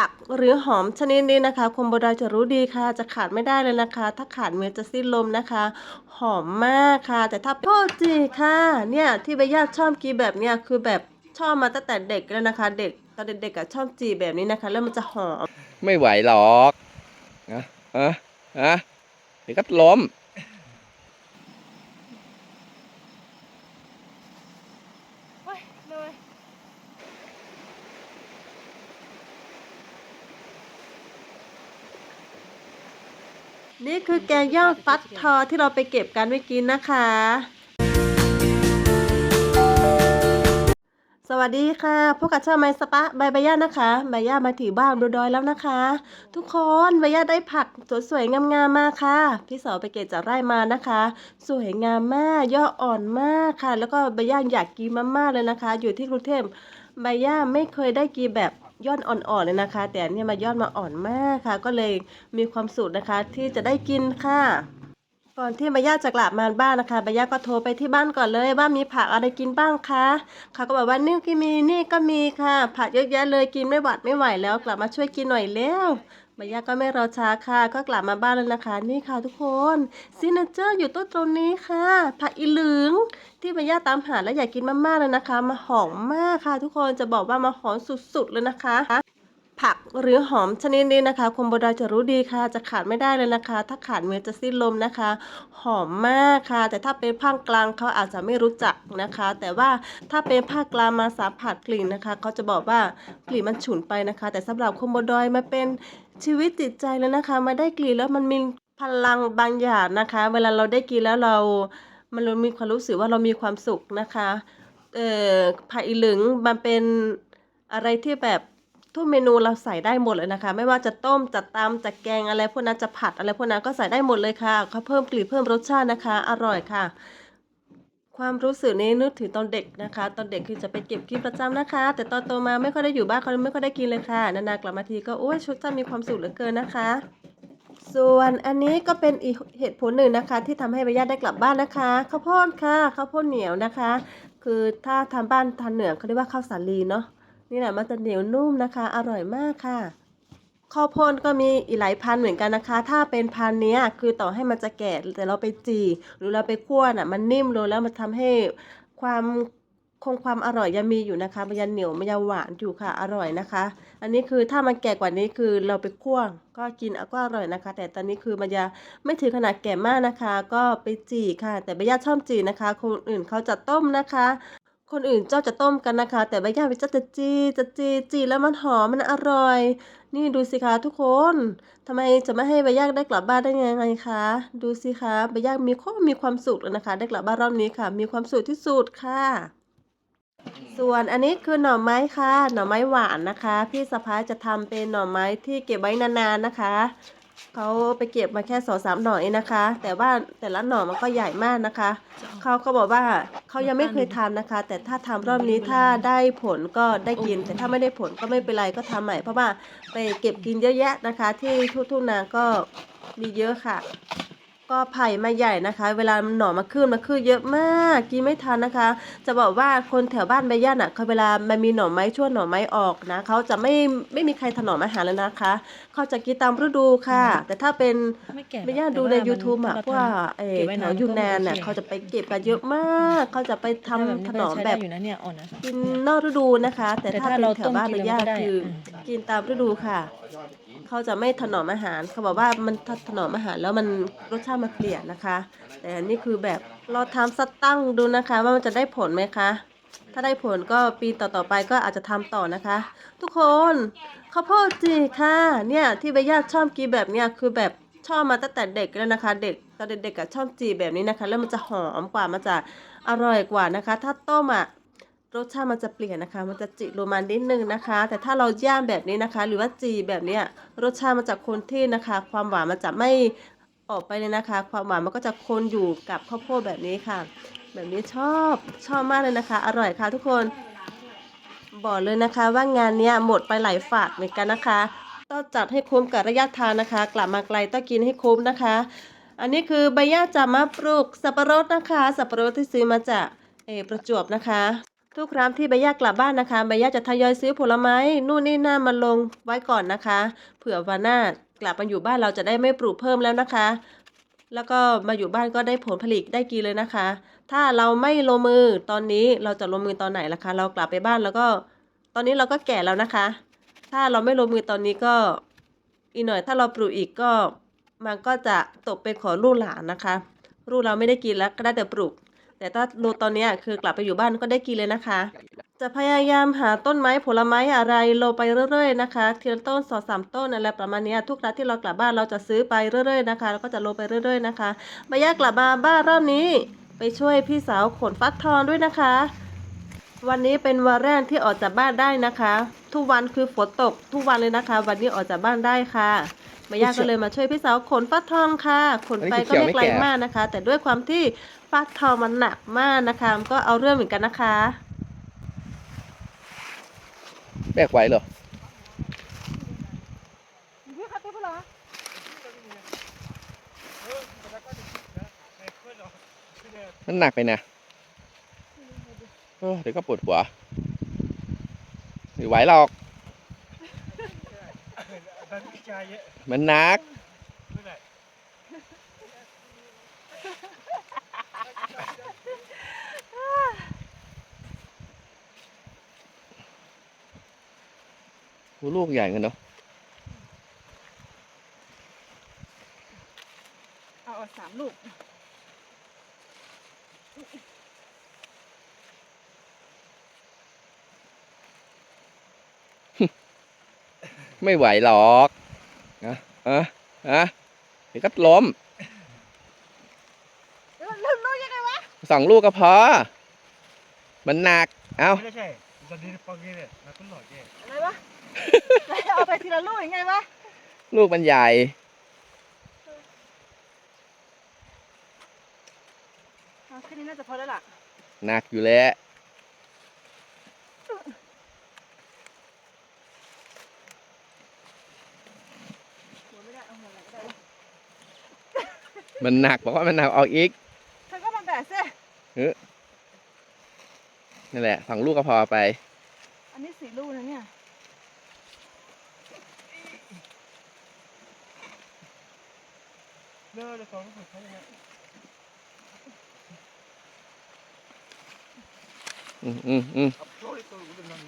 ผักหรือหอมชนิดนี้นะคะคนโบราณจะรู้ดีค่ะ จะขาดไม่ได้เลยนะคะ ถ้าขาดเมือจะสิ้นลมนะคะ หอมมากค่ะ แต่ถ้าโทษจีค่ะ เนี่ยที่ใบญาติชอบกินแบบเนี้ยคือแบบชอบมาตั้งแต่เด็กแล้วนะคะ เด็กตอนเด็กๆอะชอบจีแบบนี้นะคะ แล้วมันจะหอม ไม่ไหวหรอกนะฮะฮะเดี๋ยวก็ล้ม นี่คือแกงยอดฟัดทอที่เราไปเก็บกันไว้กินนะคะ สวัสดีค่ะพวกกับช่องไมสปะใบใบย่านะคะใบย่ามาถือบ้านดูดอยแล้วนะคะ ทุกคนใบย่าได้ผักสวยๆงามๆมาค่ะ พี่สาวไปเก็บจากไร่มานะคะ สวยงามมากยอดอ่อนมากค่ะ แล้วก็ใบย่าอยากกินมากๆเลยนะคะ อยู่ที่กรุงเทพใบย่าไม่เคยได้กินแบบ ยอดอ่อนๆเลยนะคะ แต่เนี่ยมายอดมาอ่อนมากค่ะ ก็เลยมีความสุขนะคะที่จะได้กินค่ะก่อนที่มาย่าจะกลับมาบ้านนะคะมาย่าก็โทรไปที่บ้านก่อนเลยว่ามีผักอะไรกินบ้างคะเขาก็บอกว่านี่ก็มีนี่ก็มีค่ะ ผักเยอะแยะเลยกินไม่หวัดไม่ไหวแล้วกลับมาช่วยกินหน่อยแล้ว ใบย่าก็ไม่รอช้าค่ะ ก็กลับมาบ้านแล้วนะคะ นี่ค่ะทุกคนซินเจอร์อยู่ต้นตรงนี้ค่ะ ผักอีเหลืองที่ใบย่าตามหาและอยากกินมากๆเลยนะคะ มาหอมมากค่ะ ทุกคนจะบอกว่ามาหอมสุดๆเลยนะคะผักหรือหอมชนิดนี้นะคะคนโบราณจะรู้ดีค่ะ จะขาดไม่ได้เลยนะคะ ถ้าขาดเมือจะสิ้นลมนะคะ หอมมากค่ะ แต่ถ้าเป็นภาคกลางเขาอาจจะไม่รู้จักนะคะ แต่ว่าถ้าเป็นภาคกลางมาสัมผัสกลิ่นนะคะเขาจะบอกว่ากลิ่นมันฉุนไปนะคะ แต่สำหรับคนโบราณมาเป็น ชีวิตจิตใจเลยนะคะมาได้กลิ่นแล้วมันมีพลังบางอย่างนะคะ เวลาเราได้กินแล้วเรา มันมีความรู้สึกว่าเรามีความสุขนะคะ เอ่อผักอีหลึงมันเป็นอะไรที่แบบทุกเมนูเราใส่ได้หมดเลยนะคะ ไม่ว่าจะต้มจะตำจะแกงอะไรพวกนั้นจะผัดอะไรพวกนั้นก็ใส่ได้หมดเลยค่ะเขาเพิ่มกลิ่นเพิ่มรสชาตินะคะ อร่อยค่ะ ความรู้สึกนี้นึกถึงตอนเด็กนะคะ ตอนเด็กคือจะไปเก็บกินประจำนะคะ แต่ตอนโตมาไม่ค่อยได้อยู่บ้านเขาไม่ค่อยได้กินเลยค่ะนานๆกลับมาทีก็โอ้ยชุดจะมีความสุขเหลือเกินนะคะ ส่วนอันนี้ก็เป็นอีกเหตุผลหนึ่งนะคะ ที่ทำให้ใบญาติได้กลับบ้านนะคะข้าวโพดค่ะข้าวโพดเหนียวนะคะ คือถ้าทำบ้านทานเหนือเขาเรียกว่าข้าวสาลีเนาะนี่แหละมันจะเหนียวนุ่มนะคะ อร่อยมากค่ะ ข้าวโพดก็มีอีหลายพันเหมือนกันนะคะ ถ้าเป็นพันเนี้ยคือต่อให้มันจะแก่แต่เราไปจีหรือเราไปคั่วน่ะมันนิ่มลงแล้วมันทำให้ความคงความอร่อยยังมีอยู่นะคะมันยังเหนียวมันยังหวานอยู่ค่ะอร่อยนะคะ อันนี้คือถ้ามันแก่กว่านี้คือเราไปคั่วก็กินก็อร่อยนะคะ แต่ตอนนี้คือมันยังไม่ถึงขนาดแก่มากนะคะ ก็ไปจีค่ะ แต่ไม่ญาติชอบจีนะคะ คนอื่นเขาจะต้มนะคะคนอื่นเจ้าจะต้มกันนะคะ แต่ใบย่าไปเจ้าจะจีจะจีจีแล้วมันหอมมันอร่อย นี่ดูสิคะทุกคนทำไมจะไม่ให้ใบยากได้กลับบ้านได้ยังไงคะ ดูสิคะใบยากมีข้อมีความสุขแล้วนะคะ ได้กลับบ้านรอบนี้ค่ะ มีความสุขที่สุดค่ะ ส่วนอันนี้คือหน่อไม้ค่ะ หน่อไม้หวานนะคะ พี่สะพ้ายจะทำเป็นหน่อไม้ที่เก็บไว้นานๆนะคะ เขาไปเก็บมาแค่สองสามหน่อเองนะคะ แต่ว่าแต่ละหน่อมันก็ใหญ่มากนะคะ เขาก็บอกว่าเขายังไม่เคยทำนะคะ แต่ถ้าทำรอบนี้ถ้าได้ผลก็ได้กิน แต่ถ้าไม่ได้ผลก็ไม่เป็นไรก็ทำใหม่ เพราะว่าไปเก็บกินเยอะแยะนะคะ ที่ทุ่งนาก็มีเยอะค่ะ ก็ไผ่มาใหญ่นะคะ เวลาหน่อมาขึ้นมาขึ้นเยอะมากกินไม่ทันนะคะ จะบอกว่าคนแถวบ้านใบย่านอะเขาเวลามันมีหน่อไม้ช่วงหน่อไม้ออกนะเขาจะไม่ไม่มีใครถนอมอาหารเลยนะคะเขาจะกินตามฤดูค่ะ แต่ถ้าเป็นไม่แก่ไม่ย่าดูใน YouTube อะว่าเออแถวยูนานน่ะเขาจะไปเก็บกันเยอะมากเขาจะไปทำถนอมแบบอยู่นะเนี่ยอ่อนนะกินนอกฤดูนะคะ แต่แต่ถ้าถ้าเป็นเราแถวบ้านต้มกิใบนย่าแล้วไม่ได้คืออะกินตามฤดูค่ะ เขาจะไม่ถนอมอาหาร เขาบอกว่ามันถถนอมอาหารแล้วมันรสชาติมันเปลี่ยนนะคะ แต่อันนี้คือแบบเราทำสตั้งดูนะคะ ว่ามันจะได้ผลไหมคะ ถ้าได้ผลก็ปีต่อๆไปก็อาจจะทำต่อนะคะ ทุกคนข้าวโพดจีค่ะ เนี่ยที่ใบย่าชอบกินแบบเนี้ยคือแบบชอบมาตั้งแต่เด็กแล้วนะคะ เด็กตอนเด็กๆก็ชอบจีแบบนี้นะคะ แล้วมันจะหอมกว่ามันจะอร่อยกว่านะคะ ถ้าต้มอะ รสชาติมันจะเปลี่ยนนะคะ มันจะจิโรมันนิดนึงนะคะ แต่ถ้าเราย่างแบบนี้นะคะ หรือว่าจีแบบเนี้ยรสชาติมันจะคงที่นะคะ ความหวานมันจะไม่ออกไปเลยนะคะ ความหวานมันก็จะคงอยู่กับข้าวโพดแบบนี้ค่ะ แบบนี้ชอบชอบมากเลยนะคะ อร่อยค่ะทุกคน บอกเลยนะคะว่างานเนี้ยหมดไปหลายฝาดเหมือนกันนะคะต้องจัดให้คุ้มกับระยะทางนะคะ กลับมาไกลต้องกินให้คุ้มนะคะ อันนี้คือใบหญ้าจะมาปลูกสับปะรดนะคะ สับปะรดที่ซื้อมาจากเออประจวบนะคะ ทุกครั้งที่ใบหญ้ากลับบ้านนะคะใบหญ้าจะทยอยซื้อผลไม้นู่นนี่นั่นมาลงไว้ก่อนนะคะ เผื่อวันหน้ากลับมาอยู่บ้านเราจะได้ไม่ปลูกเพิ่มแล้วนะคะ แล้วก็มาอยู่บ้านก็ได้ผลผลิตได้กินเลยนะคะ ถ้าเราไม่ลงมือตอนนี้เราจะลงมือตอนไหนล่ะคะ เรากลับไปบ้านแล้วก็ ตอนนี้เราก็แก่แล้วนะคะ ถ้าเราไม่ลงมือตอนนี้ก็อีกหน่อย ถ้าเราปลูกอีกก็มันก็จะตกเป็นของลูกหลานนะคะลูกเราไม่ได้กินแล้วก็ได้แต่ปลูก แต่ถ้าโลตอนเนี้ยคือกลับไปอยู่บ้านก็ได้กินเลยนะคะ จะพยายามหาต้นไม้ผลไม้อะไรโลไปเรื่อยๆนะคะทีละต้นสองสามต้นอะไรประมาณเนี้ยทุกครั้งที่เรากลับบ้านเราจะซื้อไปเรื่อยๆนะคะแล้วก็จะโลไปเรื่อยๆนะคะมายากลับมาบ้านรอบนี้ ไปช่วยพี่สาวขนฟักทองด้วยนะคะ วันนี้เป็นวันแรกที่ออกจากบ้านได้นะคะ ทุกวันคือฝนตกทุกวันเลยนะคะ วันนี้ออกจากบ้านได้ค่ะ มายาก็เลยมาช่วยพี่สาวขนฟักทองค่ะขนไปก็ไม่ไกลมากนะคะ แต่ด้วยความที่ฟักทองมันหนักมากนะคะมันก็เอาเรื่องเหมือนกันนะคะแบกไหวเหรอมันหนักไปนะเออเดี๋ยวก็ปวดหัวไม่ไหวหรอก มันหนักหูลูกใหญ่กันเนาะ เอาเอาสามลูก ไม่ไหวหรอกนะเอออะเดี๋ยวก็ล้มแล้วแล้วลูกยังไงวะสองลูกก็พอ มันหนัก เอ้า ไม่ใช่ตอนนี้ฟังนี่เนี่ยนักก็หล่อแก่อะไรวะเอาไปทีละลูกยังไงวะ ลูกมันใหญ่ เอาแค่นี้น่าจะพอแล้วล่ะ หนักอยู่แล้ว หัวไม่ได้เอาหัวไหนก็ได้ มันหนักบอกว่ามันหนักเอาอีกเธอก็มาแบกสินั่นแหละสองลูกก็พอไป อันนี้สี่ลูกนะเนี่ยเลิกเลยสองคนใช่ไหมอืมอืมอืมอัพโหลดตัวกูเป็นนัง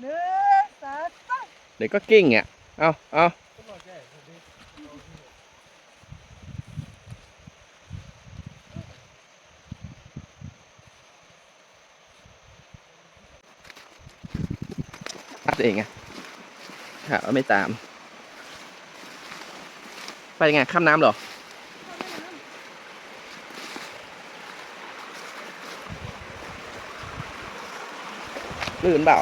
หนึ่งสองสามเดี๋ยวก็กิ้งอะเอาเอา ก็หล่อแก่ตอนนี้ ทับ ตัวเองไงหาว่าไม่ตาม ไปยังไงข้ามน้ำเหรอลื่นเปล่า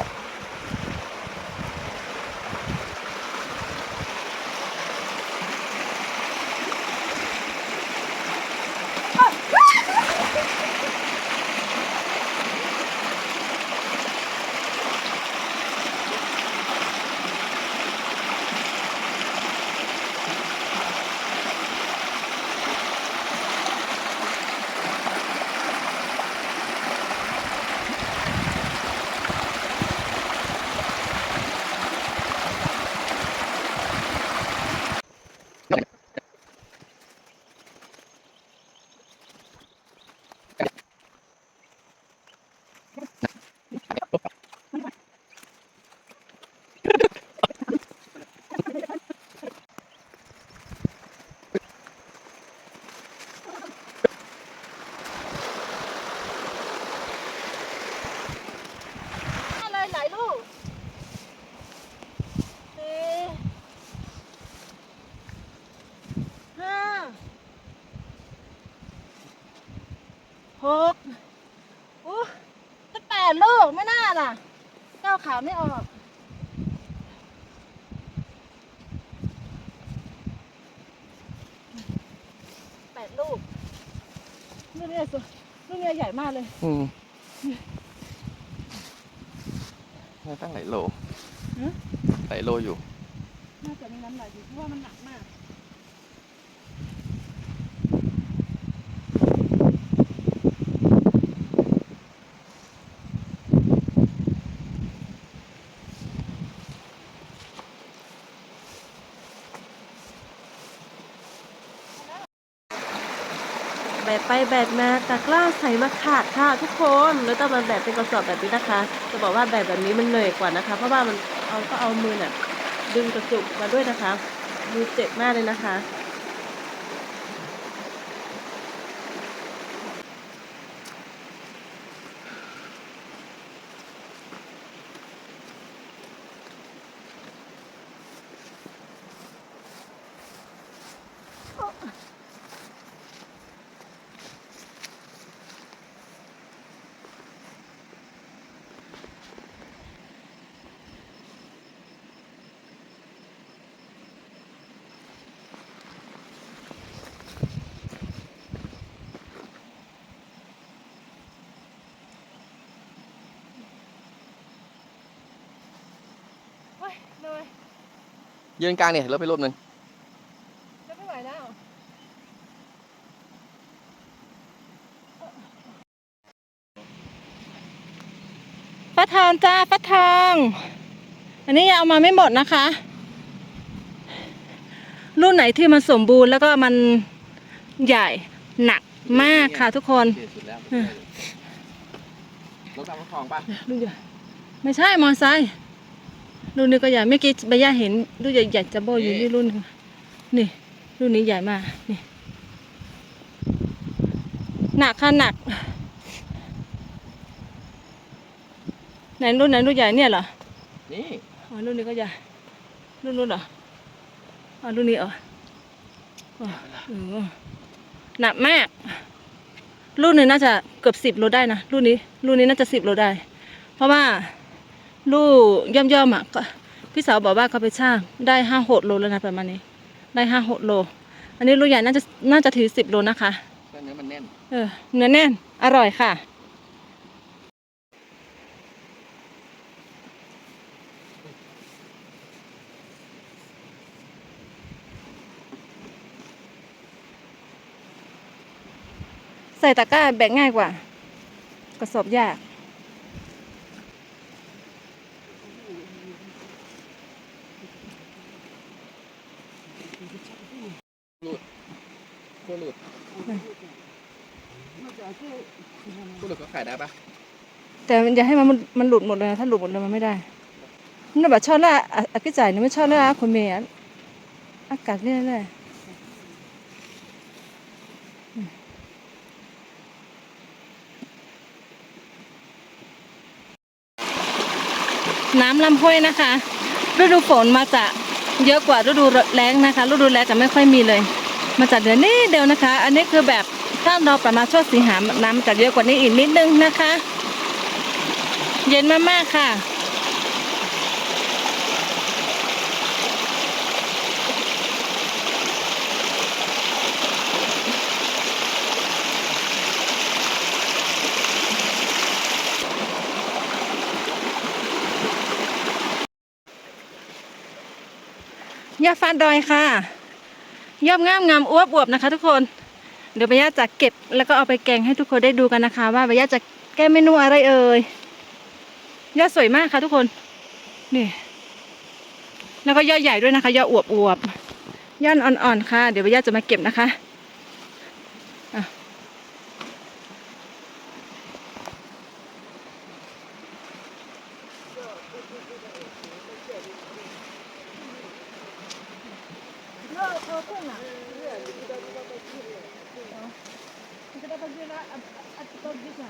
ได้เลยหลายลูกสี่ห้าหกอู้ตั้งแปดลูกไม่น่าล่ะก้าวขาไม่ออกแปดลูกลูกเนี้สุลูกเนี้ใหญ่มากเลย อืมได้ตั้งหลายโลฮะ หลายโลอยู่ น่าจะมีน้ำหนักอยู่เพราะว่ามันหนักมาก ไปแบดมาตะกร้าใส่มาขาดค่ะทุกคนแล้วต้องมาแบดเป็นกระสอบแบบนี้นะคะ จะบอกว่าแบดแบบนี้มันเหนื่อยกว่านะคะ เพราะว่ามันเอาก็เอามือน่ะดึงกระจุกมาด้วยนะคะมือเจ็บมากเลยนะคะ เฮ้ยเหนื่อยยืนกลางเนี่ยรถไปรูปหนึ่งจะไม่ไหวแล้วฟักทองจ้าฟักทอง อันนี้ยังเอามาไม่หมดนะคะ รุ่นไหนที่มันสมบูรณ์แล้วก็มันใหญ่หนักมากค่ะทุกคนเสียสุดแล้วอืมรถตามทองป่ะรุ่นใหญ่ไม่ใช่มอไซค์ รุ่นนี้ก็ใหญ่ไม่อกี้ใบย่าเห็นรุ่นใหญ่ใหญ่จัมโบ้อยู่นี่รุ่นนี่รุ่นนี้ใหญ่มากนี่หนักค่ะหนักไหนรุ่นไหนรุ่นใหญ่เนี่ยเหรอนี่อ๋อรุ่นนี้ก็ใหญ่รุ่นรุ่นเหรออ๋อรุ่นนี้เหรออ๋อเออหนักมาก รุ่นหนึงน่าจะเกือบสิบโลได้นะรุ่นนี้ รุ่นนี้น่าจะสิบโลได้ เพราะว่า ลูกย่อมย่อมๆอะก็พี่สาวบอกว่าเขาไปช่างได้ห้าหกโลแล้วนะประมาณนี้ ได้ห้าหกโล อันนี้ลูกใหญ่น่าจะน่าจะถือสิบโลนะคะเนื้อมันแน่นเออเนื้อแน่น อร่อยค่ะใส่ตะกร้าแบกง่ายกว่า กระสอบยาก ขั้วหลุดขั้วหลุดก็ขายได้ ปะแต่อย่าให้มันมันหลุดหมดเลยนะถ้าหลุดหมดเลยมันไม่ได้นี่แบบชอบละอะอากิจ่ายนี่ไม่ชอบละคนเมียอากาศเรื่อยๆน้ำลำห้วยนะคะ ฤดูฝนมาจะเยอะกว่าฤดูแล้งนะคะ ฤดูแล้งจะไม่ค่อยมีเลย มาจากเดือนนี้เดียวนะคะ อันนี้คือแบบ ถ้าเราประมาณช่วงสิงหาน้ำจะเยอะกว่านี้อีกนิดนึงนะคะ เย็นมากๆค่ะยาฟ้าดอยค่ะยอดงามงามอวบอวบนะคะทุกคน เดี๋ยวใบย่าจะเก็บแล้วก็เอาไปแกงให้ทุกคนได้ดูกันนะคะ ว่าใบย่าจะแก้เมนูอะไรเอ่ยยอดสวยมากค่ะทุกคนนี่แล้วก็ยอดใหญ่ด้วยนะคะยอดอวบอวบยอดอ่อนๆค่ะ เดี๋ยวใบย่าจะมาเก็บนะคะ Ang kada pag-view na, at ah, ah, ah, pag-view na.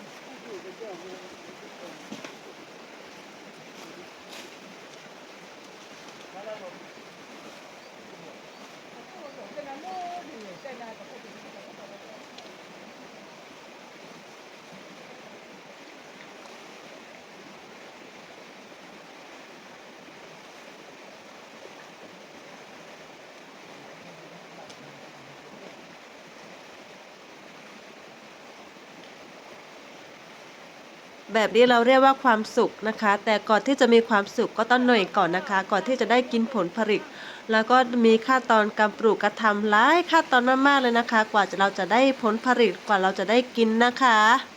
แบบนี้เราเรียกว่าความสุขนะคะ แต่ก่อนที่จะมีความสุขก็ต้องเหนื่อยก่อนนะคะ ก่อนที่จะได้กินผลผลิต แล้วก็มีขั้นตอนการปลูกกระทำหลายขั้นตอนมากๆเลยนะคะ กว่าจะเราจะได้ผลผลิตกว่าเราจะได้กินนะคะ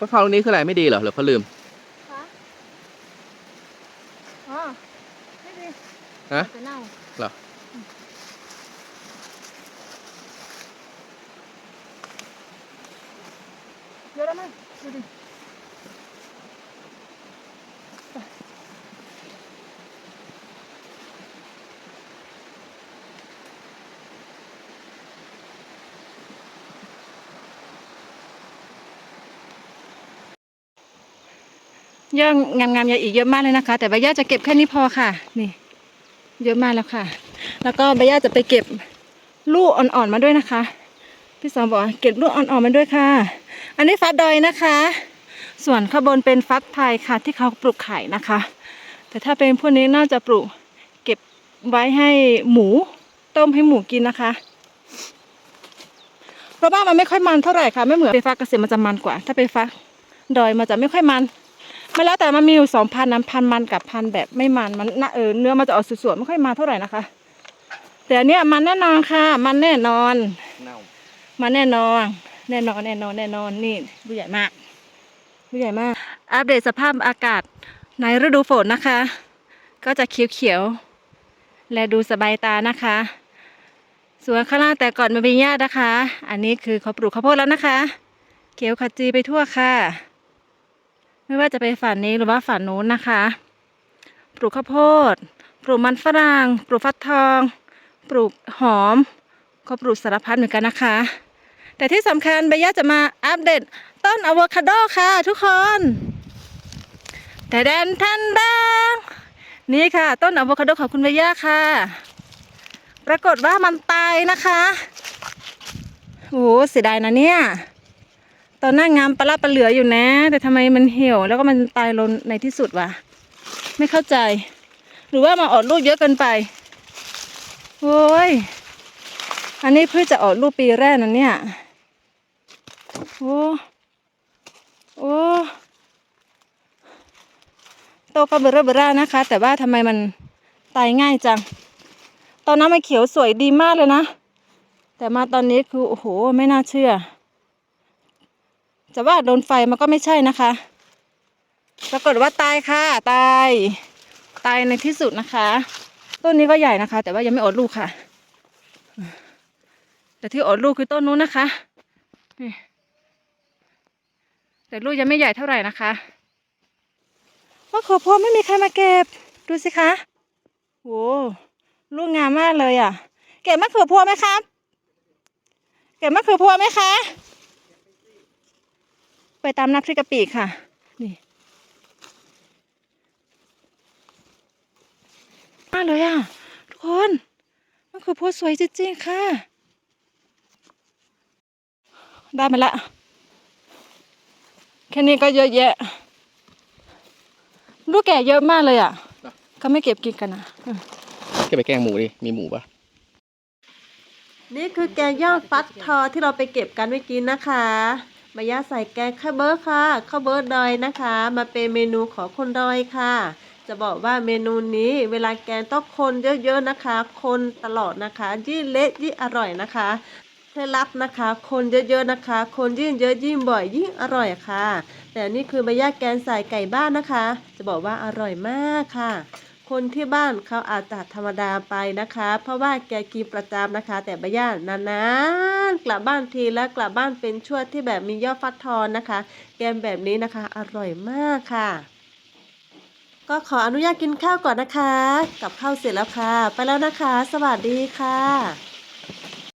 ฟักทองนี้คืออะไรไม่ดีเหรอหรือเขาลืม คะอ๋อไม่ดี ฮะ จะเน่า เหรอ เยอะแล้วมั้งดูดิ ย่างงามๆยาอีกเยอะมากเลยนะคะ แต่ใบย่าจะเก็บแค่นี้พอค่ะ นี่ เยอะมากแล้วค่ะ แล้วก็ใบย่าจะไปเก็บลูกอ่อนๆมาด้วยนะคะ พี่สองบอกเก็บลูกอ่อนๆมาด้วยค่ะ อันนี้ฟักดอยนะคะ ส่วนข้างบนเป็นฟักไทยค่ะ ที่เขาปลูกไข่นะคะ แต่ถ้าเป็นพวกนี้น่าจะปลูกเก็บไว้ให้หมูต้มให้หมูกินนะคะเพราะว่ามันไม่ค่อยมันเท่าไหร่ค่ะไม่เหมือนเป็นฟักเกษตรมันจะมันกว่า ถ้าเป็นฟักดอยมันจะไม่ค่อยมัน ไม่แล้วแต่มันมีอยู่สองพันน้ำพันมันกับพันแบบไม่มันมันน่าเออเนื้อมันจะออกสวยๆไม่ค่อยมันเท่าไหร่นะคะ แต่อันเนี้ยมันแน่นอนค่ะ มันแน่นอนเน่ามันแน่นอน แน่นอนแน่นอนแน่นอนนี่ผู้ใหญ่มากผู้ใหญ่มาก อัปเดตสภาพอากาศในฤดูฝนนะคะ ก็จะเขียวๆและดูสบายตานะคะส่วนข้างล่างแต่ก่อนมันเป็นหญ้านะคะ อันนี้คือเขาปลูกข้าวโพดแล้วนะคะ เขียวขจีไปทั่วค่ะ ไม่ว่าจะไปฝั่งนี้หรือว่าฝั่งนู้นนะคะ ปลูกข้าวโพด ปลูกมันฝรั่ง ปลูกฟักทอง ปลูกหอม ก็ปลูกสารพัดเหมือนกันนะคะ แต่ที่สำคัญใบย่าจะมาอัปเดตต้นอะโวคาโดค่ะทุกคนแต่แดนทันดังนี่ค่ะ ต้นอะโวคาโดของคุณใบย่าค่ะ ปรากฏว่ามันตายนะคะโอ้โหเสียดายนะเนี่ย ตอนหน้างามปลาละปลาเหลืออยู่นะ แต่ทำไมมันเหี่ยว แล้วก็มันตายลงในที่สุดวะไม่เข้าใจ หรือว่ามาออกลูกเยอะเกินไปโอ้ยอันนี้เพื่อจะออกลูกปีแรกนะเนี่ยโอ้โอ้โตก็เบอร์เบอร่านะคะ แต่ว่าทำไมมันตายง่ายจัง ตอนนั้นมันเขียวสวยดีมากเลยนะ แต่มาตอนนี้คือโอ้โหไม่น่าเชื่อ จะว่าโดนไฟมันก็ไม่ใช่นะคะปรากฏว่าตายค่ะตาย ตายในที่สุดนะคะ ต้นนี้ก็ใหญ่นะคะ แต่ว่ายังไม่ออกลูกค่ะ แต่ที่ออกลูกคือต้นนู้นนะคะนี่แต่ลูกยังไม่ใหญ่เท่าไหร่นะคะมะเขือพวงไม่มีใครมาเก็บ ดูสิคะโหลูกงามมากเลยอะ เก็บมะเขือพวงไหมครับ เก็บมะเขือพวงไหมคะ ไปตามน้ำพริกกะปิค่ะ นี่มากเลยอะ ทุกคนมะเขือพวงสวยจริงๆค่ะ ได้มาละ แค่นี้ก็เยอะแยะ ลูกแก่เยอะมากเลยอะเขาไม่เก็บกินกันนะอืมแกไปแกล้งหมูดิ มีหมูปะนี่คือแกงยอดฟักทองที่เราไปเก็บกันเมื่อกี้นะคะ มายาใส่แกงข้าวเบิร์ดค่ะข้าวเบิร์ดดอยนะคะ มาเป็นเมนูของคนดอยค่ะ จะบอกว่าเมนูนี้เวลาแกงต้องคนเยอะๆนะคะ คนตลอดนะคะ ยิ่งเละยิ่งอร่อยนะคะเคล็ดลับนะคะ คนเยอะๆนะคะ คนยิ่งเยอะยิ่งบ่อยยิ่งอร่อยค่ะ แต่นี่คือใบย่าแกงใส่ไก่บ้านนะคะ จะบอกว่าอร่อยมากค่ะ คนที่บ้านเขาอาจจะธรรมดาไปนะคะ เพราะว่าแกกินประจำนะคะ แต่ใบย่านานๆกลับบ้านทีแล้วกลับบ้านเป็นช่วงที่แบบมียอดฟัดทอนนะคะ แกมแบบนี้นะคะ อร่อยมากค่ะ ก็ขออนุญาตกินข้าวก่อนนะคะ กับข้าวเสร็จแล้วค่ะ ไปแล้วนะคะ สวัสดีค่ะ